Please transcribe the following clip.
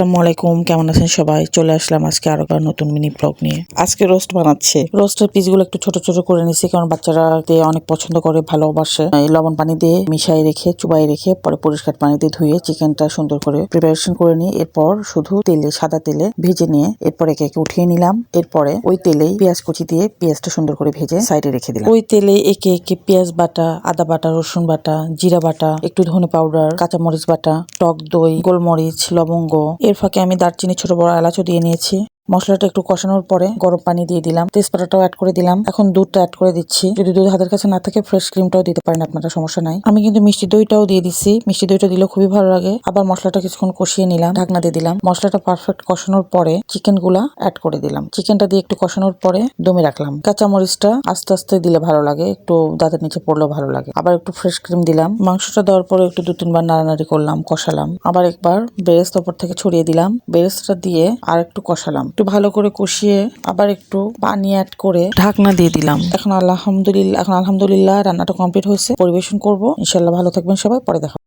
আসসালামু আলাইকুম কেমন আছেন সবাই? চলে আসলাম আজকে আরও একটা নতুন মিনি ব্লগ নিয়ে। আজকে রোস্ট বানাচ্ছে। রোস্টের পিসগুলো একটু ছোট ছোট করে নিছি কারণ বাচ্চারা অনেক পছন্দ করে ভালোবাসে। এই লবণ পানি দিয়ে মিশাই রেখে চুবাই রেখে পরে পরিষ্কার পানি দিয়ে ধুয়ে চিকেনটা সুন্দর করে প্রিপারেশন করে নিই। এরপর শুধু তেলে সাদা তেলে ভেজে নিয়ে এরপর একে একে উঠিয়ে নিলাম। এরপরে ওই তেলেই পেঁয়াজ কুচি দিয়ে পেঁয়াজটা সুন্দর করে ভেজে সাইডে রেখে দিলাম। ওই তেলে একে একে পেঁয়াজ বাটা আদা বাটা রসুন বাটা জিরা বাটা একটু ধনে পাউডার কাঁচামরিচ বাটা টক দই গোলমরিচ লবঙ্গ এর ফাঁকে আমি দারচিনি ছোট বড় এলাচও দিয়ে নিয়েছি। মশলাটা একটু কষানোর পরে গরম পানি দিয়ে দিলাম। তেজপাতাটাও অ্যাড করে দিলাম। এখন দুধটা অ্যাড করে দিচ্ছি। যদি দুধ হাতের কাছে না থাকে ফ্রেশ ক্রিমটাও দিতে পারেন আপনারা, সমস্যা নাই। আমি কিন্তু মিষ্টি দইটাও দিয়ে দিচ্ছি। মিষ্টি দইটা দিলেও খুবই ভালো লাগে। আবার মশলাটা কিছুক্ষণ কষিয়ে নিলাম, ঢাকনা দিয়ে দিলাম। মশলাটা পারফেক্ট কষানোর পরে চিকেনগুলা অ্যাড করে দিলাম। চিকেনটা দিয়ে একটু কষানোর পরে দমে রাখলাম। কাঁচামরিচটা আস্তে আস্তে দিলে ভালো লাগে। একটু দাঁতের নিচে পড়লেও ভালো লাগে। আবার একটু ফ্রেশ ক্রিম দিলাম। মাংসটা দেওয়ার পরে একটু দু তিনবার নাড়ানাড়ি করলাম, কষালাম। আবার একবার বেরেস্তা ওপর থেকে ছড়িয়ে দিলাম। বেরেস্তাটা দিয়ে আর একটু কষালাম। একটু ভালো করে কষিয়ে আবার একটু পানি অ্যাড করে ঢাকনা দিয়ে দিলাম। এখন আলহামদুলিল্লাহ এখন আলহামদুলিল্লাহ রান্নাটা কমপ্লিট হয়েছে। পরিবেশন করব। ইনশাল্লাহ ভালো থাকবেন সবাই। পরে দেখা।